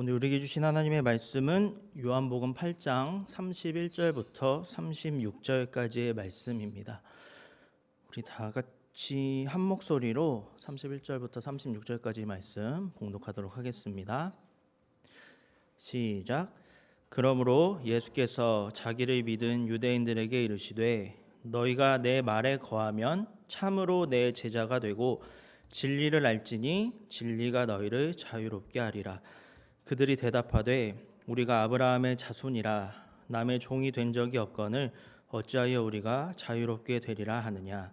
오늘 우리에게 주신 하나님의 말씀은 요한복음 8장 31절부터 36절까지의 말씀입니다. 우리 다 같이 한 목소리로 31절부터 36절까지 말씀 봉독하도록 하겠습니다. 시작. 그러므로 예수께서 자기를 믿은 유대인들에게 이르시되 너희가 내 말에 거하면 참으로 내 제자가 되고 진리를 알지니 진리가 너희를 자유롭게 하리라. 그들이 대답하되 우리가 아브라함의 자손이라 남의 종이 된 적이 없거늘 어찌하여 우리가 자유롭게 되리라 하느냐?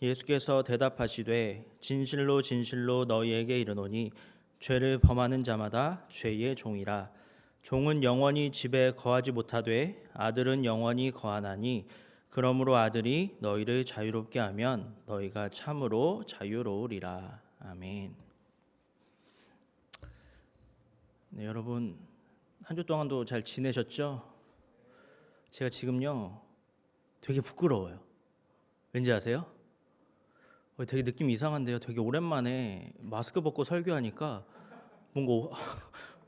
예수께서 대답하시되 진실로 진실로 너희에게 이르노니 죄를 범하는 자마다 죄의 종이라. 종은 영원히 집에 거하지 못하되 아들은 영원히 거하나니 그러므로 아들이 너희를 자유롭게 하면 너희가 참으로 자유로우리라. 아멘. 네, 여러분 한 주 동안도 잘 지내셨죠? 제가 지금요 되게 부끄러워요. 왠지 아세요? 어, 되게 느낌 이상한데요. 되게 오랜만에 마스크 벗고 설교하니까 뭔가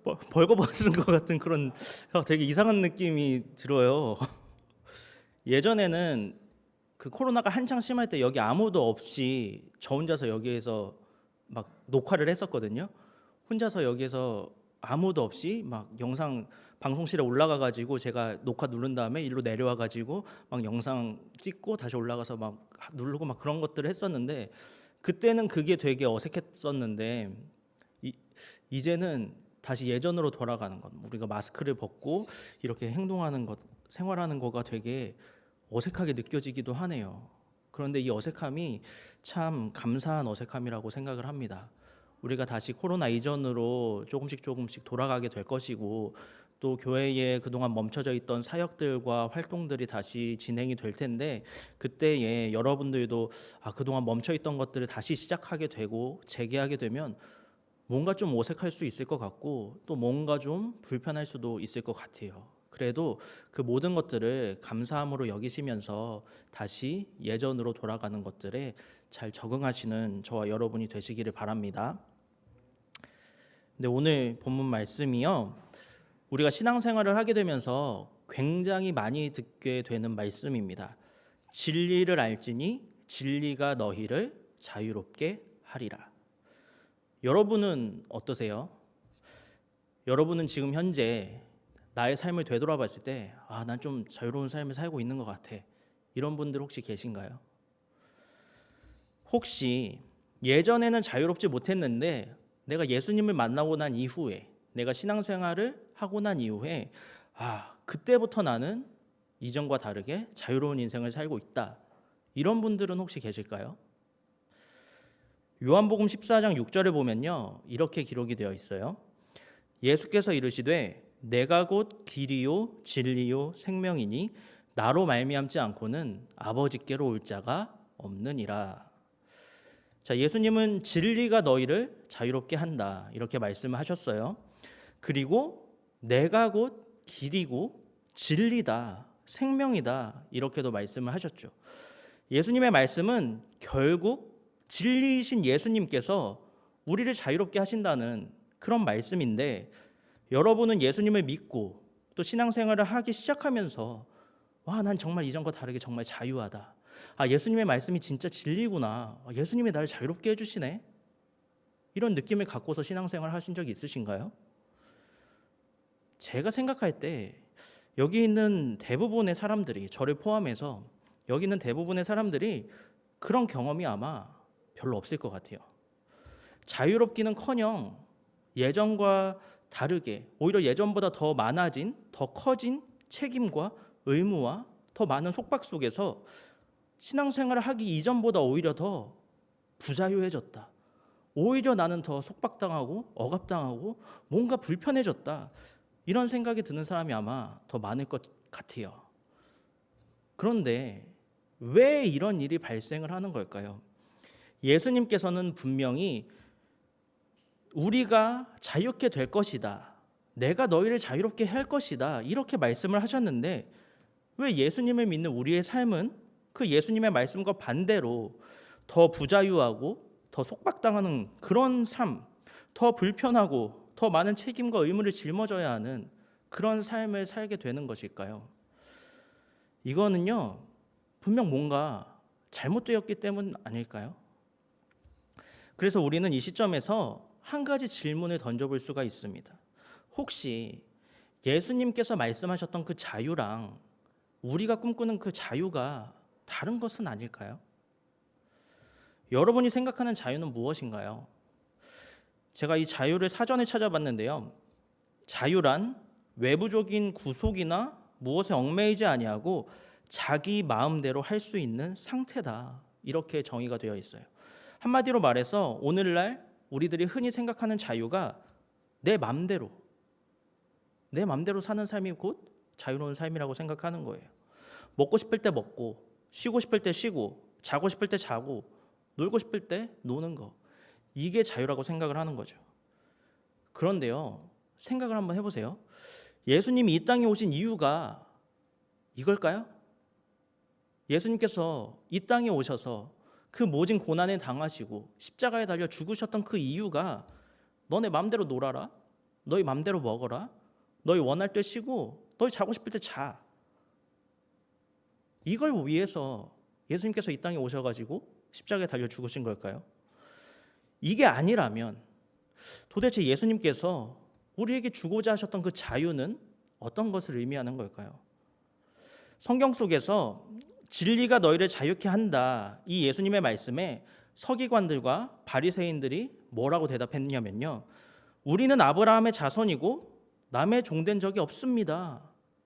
벌거벗은 것 같은 그런 어, 되게 이상한 느낌이 들어요. 예전에는 그 코로나가 한창 심할 때 여기 아무도 없이 저 혼자서 여기에서 막 녹화를 했었거든요. 혼자서 여기에서 아무도 없이 막 영상 방송실에 올라가 가지고 제가 녹화 누른 다음에 일로 내려와 가지고 막 영상 찍고 다시 올라가서 막 누르고 막 그런 것들을 했었는데 그때는 그게 되게 어색했었는데 이, 이제는 다시 예전으로 돌아가는 것 우리가 마스크를 벗고 이렇게 행동하는 것 생활하는 거가 되게 어색하게 느껴지기도 하네요. 그런데 이 어색함이 참 감사한 어색함이라고 생각을 합니다. 우리가 다시 코로나 이전으로 조금씩 조금씩 돌아가게 될 것이고 또 교회에 그동안 멈춰져 있던 사역들과 활동들이 다시 진행이 될 텐데 그때에 여러분들도 아 그동안 멈춰 있던 것들을 다시 시작하게 되고 재개하게 되면 뭔가 좀 어색할 수 있을 것 같고 또 뭔가 좀 불편할 수도 있을 것 같아요. 그래도 그 모든 것들을 감사함으로 여기시면서 다시 예전으로 돌아가는 것들에 잘 적응하시는 저와 여러분이 되시기를 바랍니다. 근데 오늘 본문 말씀이요. 우리가 신앙생활을 하게 되면서 굉장히 많이 듣게 되는 말씀입니다. 진리를 알지니 진리가 너희를 자유롭게 하리라. 여러분은 어떠세요? 여러분은 지금 현재 나의 삶을 되돌아봤을 때, 아, 난 좀 자유로운 삶을 살고 있는 것 같아. 이런 분들 혹시 계신가요? 혹시 예전에는 자유롭지 못했는데 내가 예수님을 만나고 난 이후에 내가 신앙생활을 하고 난 이후에 아 그때부터 나는 이전과 다르게 자유로운 인생을 살고 있다. 이런 분들은 혹시 계실까요? 요한복음 14장 6절에 보면요 이렇게 기록이 되어 있어요. 예수께서 이르시되 내가 곧 길이요 진리요 생명이니 나로 말미암지 않고는 아버지께로 올 자가 없느니라 자, 예수님은 진리가 너희를 자유롭게 한다. 이렇게 말씀을 하셨어요. 그리고 내가 곧 길이고 진리다. 생명이다. 이렇게도 말씀을 하셨죠. 예수님의 말씀은 결국 진리이신 예수님께서 우리를 자유롭게 하신다는 그런 말씀인데 여러분은 예수님을 믿고 또 신앙생활을 하기 시작하면서 와, 난 정말 이전과 다르게 정말 자유하다. 아, 예수님의 말씀이 진짜 진리구나. 아, 예수님이 나를 자유롭게 해주시네. 이런 느낌을 갖고서 신앙생활 하신 적이 있으신가요? 제가 생각할 때 여기 있는 대부분의 사람들이 저를 포함해서 여기 있는 대부분의 사람들이 그런 경험이 아마 별로 없을 것 같아요. 자유롭기는커녕 예전과 다르게 오히려 예전보다 더 많아진 더 커진 책임과 의무와 더 많은 속박 속에서 신앙생활을 하기 이전보다 오히려 더 부자유해졌다. 오히려 나는 더 속박당하고 억압당하고 뭔가 불편해졌다. 이런 생각이 드는 사람이 아마 더 많을 것 같아요. 그런데 왜 이런 일이 발생을 하는 걸까요? 예수님께서는 분명히 우리가 자유롭게 될 것이다. 내가 너희를 자유롭게 할 것이다. 이렇게 말씀을 하셨는데 왜 예수님을 믿는 우리의 삶은 그 예수님의 말씀과 반대로 더 부자유하고 더 속박당하는 그런 삶, 더 불편하고 더 많은 책임과 의무를 짊어져야 하는 그런 삶을 살게 되는 것일까요? 이거는요, 분명 뭔가 잘못되었기 때문 아닐까요? 그래서 우리는 이 시점에서 한 가지 질문을 던져볼 수가 있습니다. 혹시 예수님께서 말씀하셨던 그 자유랑 우리가 꿈꾸는 그 자유가 다른 것은 아닐까요? 여러분이 생각하는 자유는 무엇인가요? 제가 이 자유를 사전에 찾아봤는데요. 자유란 외부적인 구속이나 무엇에 얽매이지 아니하고 자기 마음대로 할 수 있는 상태다. 이렇게 정의가 되어 있어요. 한마디로 말해서 오늘날 우리들이 흔히 생각하는 자유가 내 맘대로 내 맘대로 사는 삶이 곧 자유로운 삶이라고 생각하는 거예요. 먹고 싶을 때 먹고 쉬고 싶을 때 쉬고 자고 싶을 때 자고 놀고 싶을 때 노는 거 이게 자유라고 생각을 하는 거죠. 그런데요. 생각을 한번 해 보세요. 예수님이 이 땅에 오신 이유가 이걸까요? 예수님께서 이 땅에 오셔서 그 모진 고난에 당하시고 십자가에 달려 죽으셨던 그 이유가 너네 맘대로 놀아라. 너희 맘대로 먹어라. 너희 원할 때 쉬고 너희 자고 싶을 때 자. 이걸 위해서 예수님께서 이 땅에 오셔가지고 십자가에 달려 죽으신 걸까요? 이게 아니라면 도대체 예수님께서 우리에게 주고자 하셨던 그 자유는 어떤 것을 의미하는 걸까요? 성경 속에서 진리가 너희를 자유케 한다. 이 예수님의 말씀에 서기관들과 바리새인들이 뭐라고 대답했냐면요. 우리는 아브라함의 자손이고 남의 종된 적이 없습니다.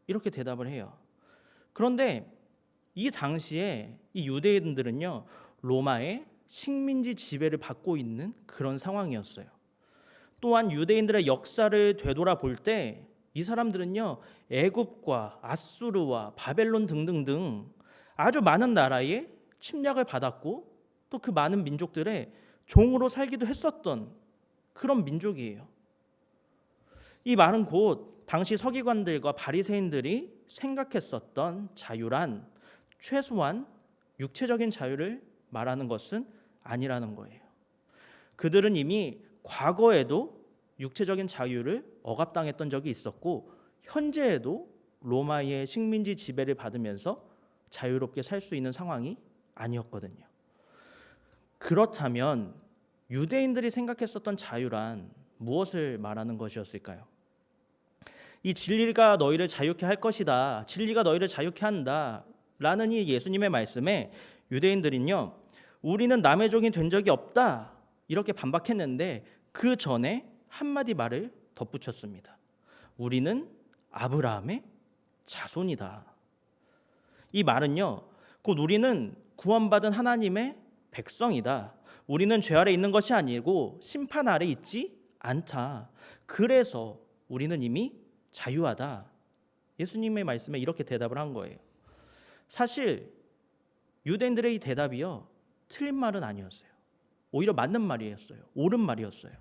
이렇게 대답을 해요. 그런데 이 당시에 이 유대인들은요. 로마의 식민지 지배를 받고 있는 그런 상황이었어요. 또한 유대인들의 역사를 되돌아볼 때 이 사람들은요. 애굽과 아수르와 바벨론 등등등 아주 많은 나라에 침략을 받았고 또 그 많은 민족들의 종으로 살기도 했었던 그런 민족이에요. 이 말은 곧 당시 서기관들과 바리새인들이 생각했었던 자유란 최소한 육체적인 자유를 말하는 것은 아니라는 거예요. 그들은 이미 과거에도 육체적인 자유를 억압당했던 적이 있었고 현재에도 로마의 식민지 지배를 받으면서 자유롭게 살 수 있는 상황이 아니었거든요. 그렇다면 유대인들이 생각했었던 자유란 무엇을 말하는 것이었을까요? 이 진리가 너희를 자유케 할 것이다. 진리가 너희를 자유케 한다. 라는 이 예수님의 말씀에 유대인들은요. 우리는 남의 종이 된 적이 없다. 이렇게 반박했는데 그 전에 한마디 말을 덧붙였습니다. 우리는 아브라함의 자손이다. 이 말은요, 곧 우리는 구원받은 하나님의 백성이다. 우리는 죄 아래 있는 것이 아니고 심판 아래 있지 않다. 그래서 우리는 이미 자유하다. 예수님의 말씀에 이렇게 대답을 한 거예요. 사실 유대인들의 이 대답이요 틀린 말은 아니었어요. 오히려 맞는 말이었어요. 옳은 말이었어요.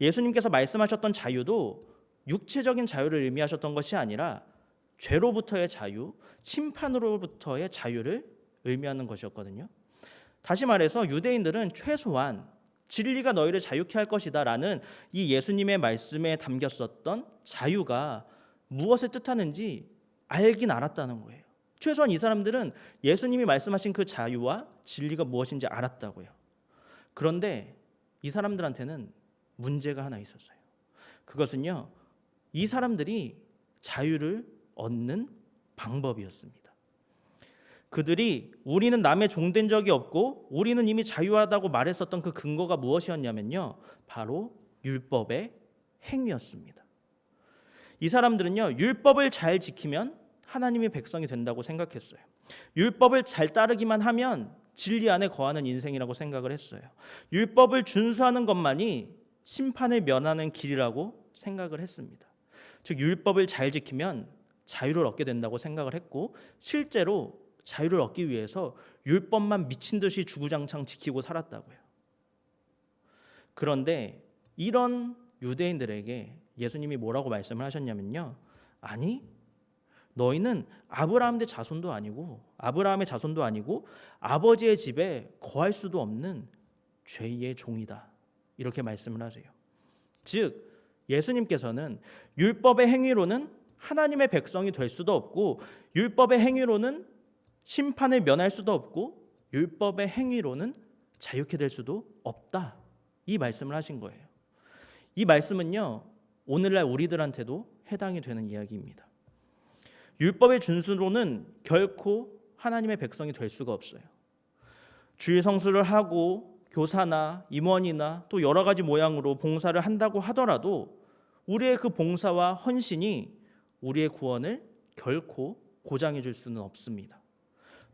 예수님께서 말씀하셨던 자유도 육체적인 자유를 의미하셨던 것이 아니라 죄로부터의 자유, 심판으로부터의 자유를 의미하는 것이었거든요. 다시 말해서 유대인들은 최소한 진리가 너희를 자유케 할 것이다라는 이 예수님의 말씀에 담겼었던 자유가 무엇을 뜻하는지 알긴 알았다는 거예요. 최소한 이 사람들은 예수님이 말씀하신 그 자유와 진리가 무엇인지 알았다고요. 그런데 이 사람들한테는 문제가 하나 있었어요. 그것은요, 이 사람들이 자유를 얻는 방법이었습니다. 그들이 우리는 남의 종된 적이 없고 우리는 이미 자유하다고 말했었던 그 근거가 무엇이었냐면요. 바로 율법의 행위였습니다. 이 사람들은요. 율법을 잘 지키면 하나님의 백성이 된다고 생각했어요. 율법을 잘 따르기만 하면 진리 안에 거하는 인생이라고 생각을 했어요. 율법을 준수하는 것만이 심판을 면하는 길이라고 생각을 했습니다. 즉 율법을 잘 지키면 자유를 얻게 된다고 생각을 했고 실제로 자유를 얻기 위해서 율법만 미친 듯이 주구장창 지키고 살았다고요. 그런데 이런 유대인들에게 예수님이 뭐라고 말씀을 하셨냐면요. 아니, 너희는 아브라함의 자손도 아니고 아브라함의 자손도 아니고 아버지의 집에 거할 수도 없는 죄의 종이다. 이렇게 말씀을 하세요. 즉 예수님께서는 율법의 행위로는 하나님의 백성이 될 수도 없고 율법의 행위로는 심판을 면할 수도 없고 율법의 행위로는 자유케 될 수도 없다. 이 말씀을 하신 거예요. 이 말씀은요. 오늘날 우리들한테도 해당이 되는 이야기입니다. 율법의 준수로는 결코 하나님의 백성이 될 수가 없어요. 주일 성수를 하고 교사나 임원이나 또 여러 가지 모양으로 봉사를 한다고 하더라도 우리의 그 봉사와 헌신이 우리의 구원을 결코 보장해 줄 수는 없습니다.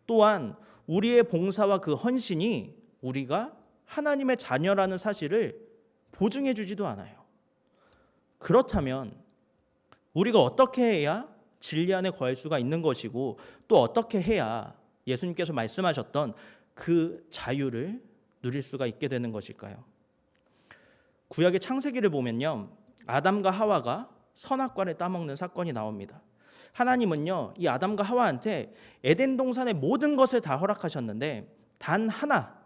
또한 우리의 봉사와 그 헌신이 우리가 하나님의 자녀라는 사실을 보증해 주지도 않아요. 그렇다면 우리가 어떻게 해야 진리 안에 거할 수가 있는 것이고 또 어떻게 해야 예수님께서 말씀하셨던 그 자유를 누릴 수가 있게 되는 것일까요? 구약의 창세기를 보면요. 아담과 하와가 선악과를 따먹는 사건이 나옵니다. 하나님은요. 이 아담과 하와한테 에덴 동산의 모든 것을 다 허락하셨는데 단 하나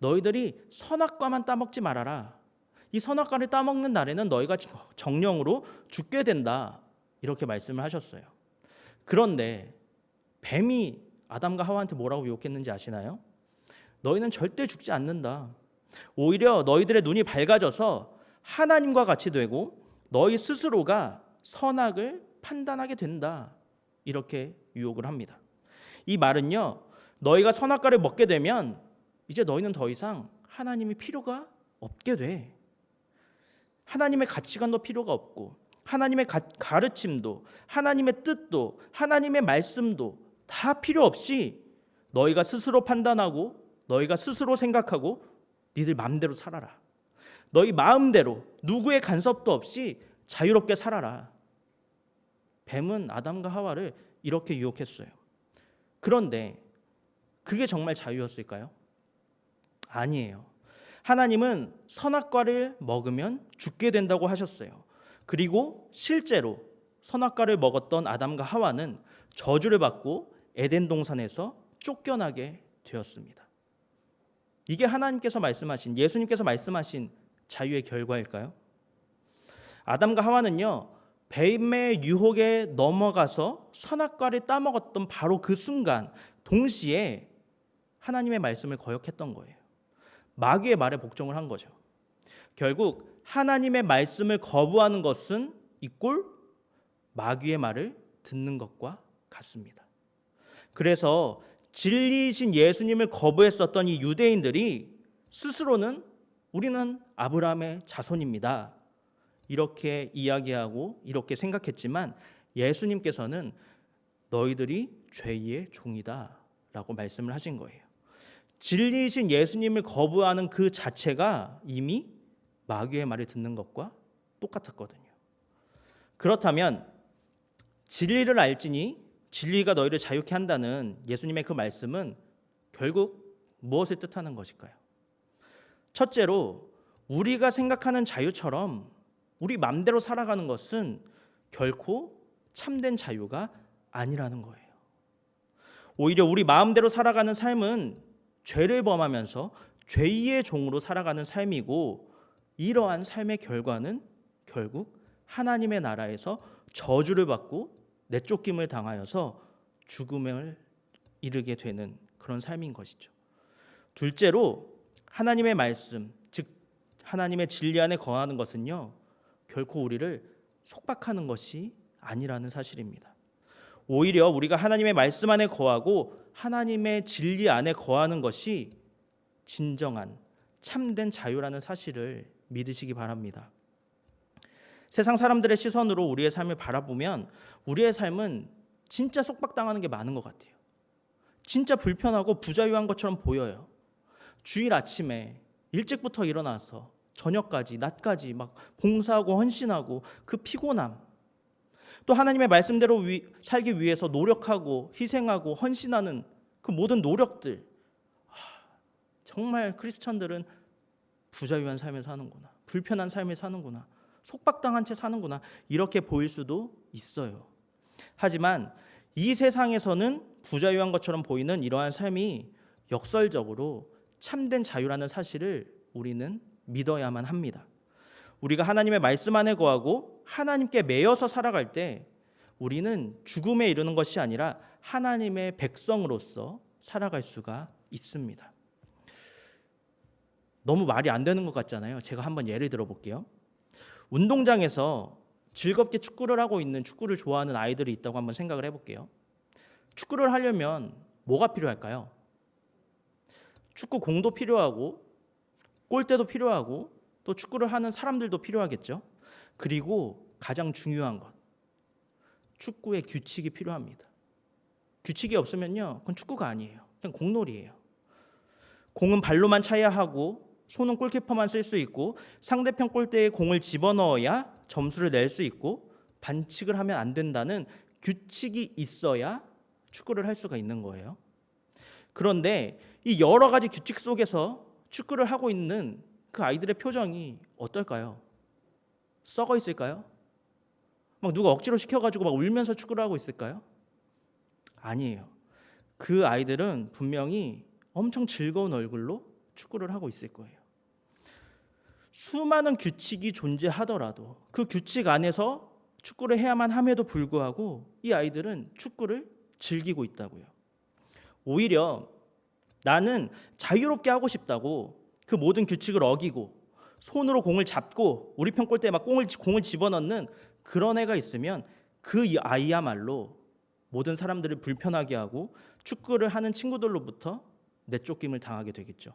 너희들이 선악과만 따먹지 말아라. 이 선악과를 따먹는 날에는 너희가 정령으로 죽게 된다. 이렇게 말씀을 하셨어요. 그런데 뱀이 아담과 하와한테 뭐라고 유혹했는지 아시나요? 너희는 절대 죽지 않는다. 오히려 너희들의 눈이 밝아져서 하나님과 같이 되고 너희 스스로가 선악을 판단하게 된다. 이렇게 유혹을 합니다. 이 말은요. 너희가 선악과를 먹게 되면 이제 너희는 더 이상 하나님이 필요가 없게 돼. 하나님의 가치관도 필요가 없고 하나님의 가, 르침도 하나님의 뜻도 하나님의 말씀도 다 필요 없이 너희가 스스로 판단하고 너희가 스스로 생각하고 니들 마음대로 살아라. 너희 마음대로 누구의 간섭도 없이 자유롭게 살아라. 뱀은 아담과 하와를 이렇게 유혹했어요. 그런데 그게 정말 자유였을까요? 아니에요. 하나님은 선악과를 먹으면 죽게 된다고 하셨어요. 그리고 실제로 선악과를 먹었던 아담과 하와는 저주를 받고 에덴 동산에서 쫓겨나게 되었습니다. 이게 하나님께서 말씀하신 예수님께서 말씀하신 자유의 결과일까요? 아담과 하와는요. 뱀의 유혹에 넘어가서 선악과를 따먹었던 바로 그 순간 동시에 하나님의 말씀을 거역했던 거예요. 마귀의 말에 복종을 한 거죠. 결국 하나님의 말씀을 거부하는 것은 이꼴 마귀의 말을 듣는 것과 같습니다. 그래서 진리이신 예수님을 거부했었던 이 유대인들이 스스로는 우리는 아브라함의 자손입니다. 이렇게 이야기하고 이렇게 생각했지만 예수님께서는 너희들이 죄의 종이다 라고 말씀을 하신 거예요. 진리이신 예수님을 거부하는 그 자체가 이미 마귀의 말을 듣는 것과 똑같았거든요. 그렇다면 진리를 알지니 진리가 너희를 자유케 한다는 예수님의 그 말씀은 결국 무엇을 뜻하는 것일까요? 첫째로 우리가 생각하는 자유처럼 우리 맘대로 살아가는 것은 결코 참된 자유가 아니라는 거예요. 오히려 우리 마음대로 살아가는 삶은 죄를 범하면서 죄의 종으로 살아가는 삶이고 이러한 삶의 결과는 결국 하나님의 나라에서 저주를 받고 내쫓김을 당하여서 죽음을 이르게 되는 그런 삶인 것이죠. 둘째로 하나님의 말씀, 즉 하나님의 진리 안에 거하는 것은요. 결코 우리를 속박하는 것이 아니라는 사실입니다. 오히려 우리가 하나님의 말씀 안에 거하고 하나님의 진리 안에 거하는 것이 진정한 참된 자유라는 사실을 믿으시기 바랍니다. 세상 사람들의 시선으로 우리의 삶을 바라보면 우리의 삶은 진짜 속박당하는 게 많은 것 같아요. 진짜 불편하고 부자유한 것처럼 보여요. 주일 아침에 일찍부터 일어나서 저녁까지 낮까지 막 봉사하고 헌신하고 그 피곤함 또 하나님의 말씀대로 위, 살기 위해서 노력하고 희생하고 헌신하는 그 모든 노력들 하, 정말 크리스천들은 부자유한 삶을 사는구나 불편한 삶을 사는구나 속박당한 채 사는구나 이렇게 보일 수도 있어요. 하지만 이 세상에서는 부자유한 것처럼 보이는 이러한 삶이 역설적으로 참된 자유라는 사실을 우리는 믿어야만 합니다. 우리가 하나님의 말씀 안에 거하고 하나님께 매여서 살아갈 때 우리는 죽음에 이르는 것이 아니라 하나님의 백성으로서 살아갈 수가 있습니다. 너무 말이 안 되는 것 같잖아요. 제가 한번 예를 들어 볼게요. 운동장에서 즐겁게 축구를 하고 있는 축구를 좋아하는 아이들이 있다고 한번 생각을 해볼게요. 축구를 하려면 뭐가 필요할까요? 축구 공도 필요하고 골대도 필요하고 또 축구를 하는 사람들도 필요하겠죠. 그리고 가장 중요한 것 축구의 규칙이 필요합니다. 규칙이 없으면요, 그건 축구가 아니에요. 그냥 공놀이예요. 공은 발로만 차야 하고 손은 골키퍼만 쓸 수 있고 상대편 골대에 공을 집어넣어야 점수를 낼 수 있고 반칙을 하면 안 된다는 규칙이 있어야 축구를 할 수가 있는 거예요. 그런데 이 여러 가지 규칙 속에서 축구를 하고 있는 그 아이들의 표정이 어떨까요? 썩어 있을까요? 막 누가 억지로 시켜가지고 막 울면서 축구를 하고 있을까요? 아니에요. 그 아이들은 분명히 엄청 즐거운 얼굴로 축구를 하고 있을 거예요. 수많은 규칙이 존재하더라도 그 규칙 안에서 축구를 해야만 함에도 불구하고 이 아이들은 축구를 즐기고 있다고요. 오히려 나는 자유롭게 하고 싶다고 그 모든 규칙을 어기고 손으로 공을 잡고 우리 편 골대에 막 공을 공을 집어넣는 그런 애가 있으면 그이 아이야말로 모든 사람들을 불편하게 하고 축구를 하는 친구들로부터 내쫓김을 당하게 되겠죠.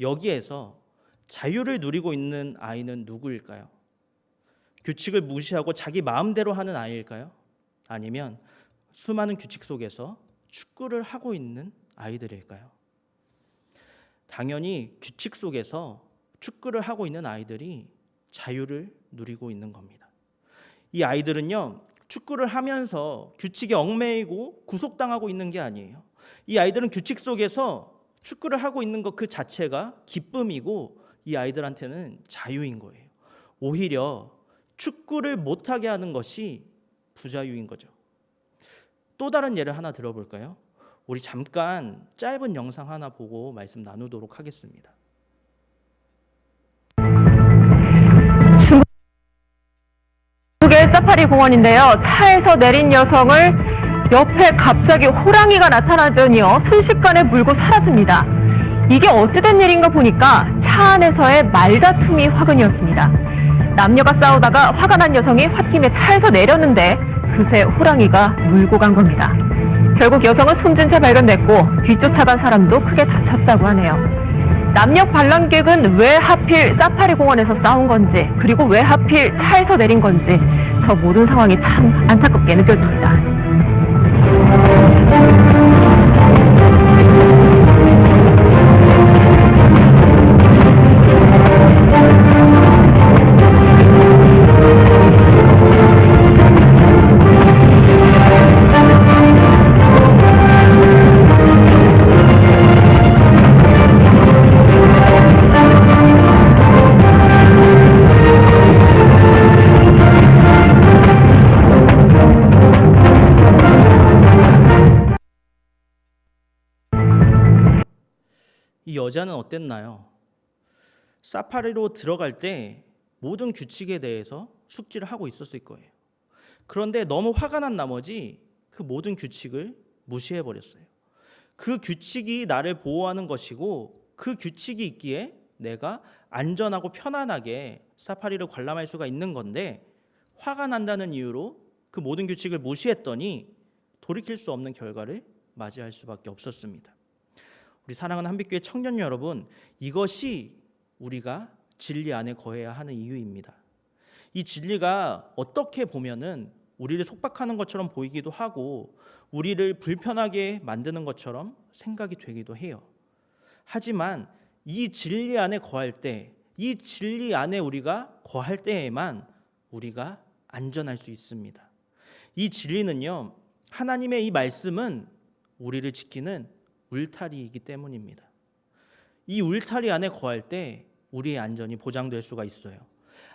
여기에서 자유를 누리고 있는 아이는 누구일까요? 규칙을 무시하고 자기 마음대로 하는 아이일까요? 아니면 수많은 규칙 속에서 축구를 하고 있는 아이들일까요? 당연히 규칙 속에서 축구를 하고 있는 아이들이 자유를 누리고 있는 겁니다. 이 아이들은요, 축구를 하면서 규칙에 얽매이고 구속당하고 있는 게 아니에요. 이 아이들은 규칙 속에서 축구를 하고 있는 것 그 자체가 기쁨이고 이 아이들한테는 자유인 거예요. 오히려 축구를 못하게 하는 것이 부자유인 거죠. 또 다른 예를 하나 들어볼까요? 우리 잠깐 짧은 영상 하나 보고 말씀 나누도록 하겠습니다. 중국의 사파리 공원인데요. 차에서 내린 여성을 옆에 갑자기 호랑이가 나타나더니요. 순식간에 물고 사라집니다. 이게 어찌된 일인가 보니까 차 안에서의 말다툼이 화근이었습니다. 남녀가 싸우다가 화가 난 여성이 홧김에 차에서 내렸는데 그새 호랑이가 물고 간 겁니다. 결국 여성은 숨진 채 발견됐고 뒤쫓아간 사람도 크게 다쳤다고 하네요. 남녀 관람객은 왜 하필 사파리 공원에서 싸운 건지 그리고 왜 하필 차에서 내린 건지 저 모든 상황이 참 안타깝게 느껴집니다. 여자는 어땠나요? 사파리로 들어갈 때 모든 규칙에 대해서 숙지를 하고 있었을 거예요. 그런데 너무 화가 난 나머지 그 모든 규칙을 무시해 버렸어요. 그 규칙이 나를 보호하는 것이고 그 규칙이 있기에 내가 안전하고 편안하게 사파리를 관람할 수가 있는 건데 화가 난다는 이유로 그 모든 규칙을 무시했더니 돌이킬 수 없는 결과를 맞이할 수밖에 없었습니다. 우리 사랑하는 한빛교회 청년 여러분, 이것이 우리가 진리 안에 거해야 하는 이유입니다. 이 진리가 어떻게 보면은 우리를 속박하는 것처럼 보이기도 하고 우리를 불편하게 만드는 것처럼 생각이 되기도 해요. 하지만 이 진리 안에 거할 때, 이 진리 안에 우리가 거할 때에만 우리가 안전할 수 있습니다. 이 진리는요, 하나님의 이 말씀은 우리를 지키는 울타리이기 때문입니다. 이 울타리 안에 거할 때 우리의 안전이 보장될 수가 있어요.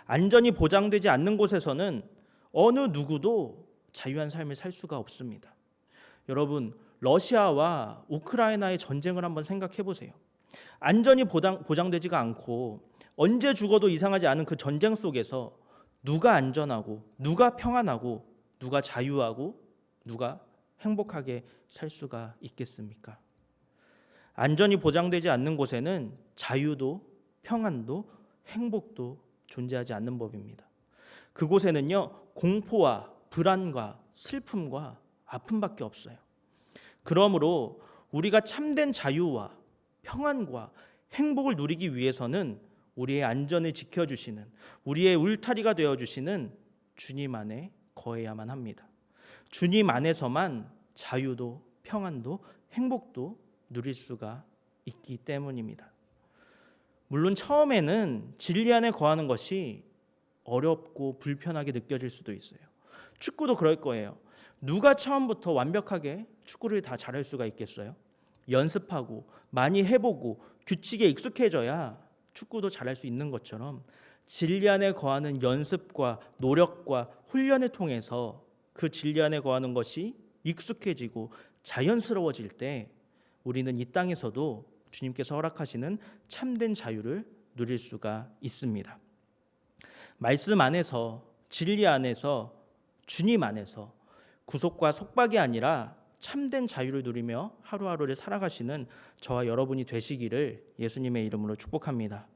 안전이 보장되지 않는 곳에서는 어느 누구도 자유한 삶을 살 수가 없습니다. 여러분, 러시아와 우크라이나의 전쟁을 한번 생각해 보세요. 안전이 보장, 보장되지가 않고 언제 죽어도 이상하지 않은 그 전쟁 속에서 누가 안전하고 누가 평안하고 누가 자유하고 누가 행복하게 살 수가 있겠습니까? 안전이 보장되지 않는 곳에는 자유도 평안도 행복도 존재하지 않는 법입니다. 그곳에는요 공포와 불안과 슬픔과 아픔밖에 없어요. 그러므로 우리가 참된 자유와 평안과 행복을 누리기 위해서는 우리의 안전을 지켜주시는 우리의 울타리가 되어주시는 주님 안에 거해야만 합니다. 주님 안에서만 자유도 평안도 행복도 누릴 수가 있기 때문입니다. 물론 처음에는 진리 안에 거하는 것이 어렵고 불편하게 느껴질 수도 있어요. 축구도 그럴 거예요. 누가 처음부터 완벽하게 축구를 다 잘할 수가 있겠어요? 연습하고 많이 해보고 규칙에 익숙해져야 축구도 잘할 수 있는 것처럼 진리 안에 거하는 연습과 노력과 훈련을 통해서 그 진리 안에 거하는 것이 익숙해지고 자연스러워질 때 우리는 이 땅에서도 주님께서 허락하시는 참된 자유를 누릴 수가 있습니다. 말씀 안에서 진리 안에서 주님 안에서 구속과 속박이 아니라 참된 자유를 누리며 하루하루를 살아가시는 저와 여러분이 되시기를 예수님의 이름으로 축복합니다.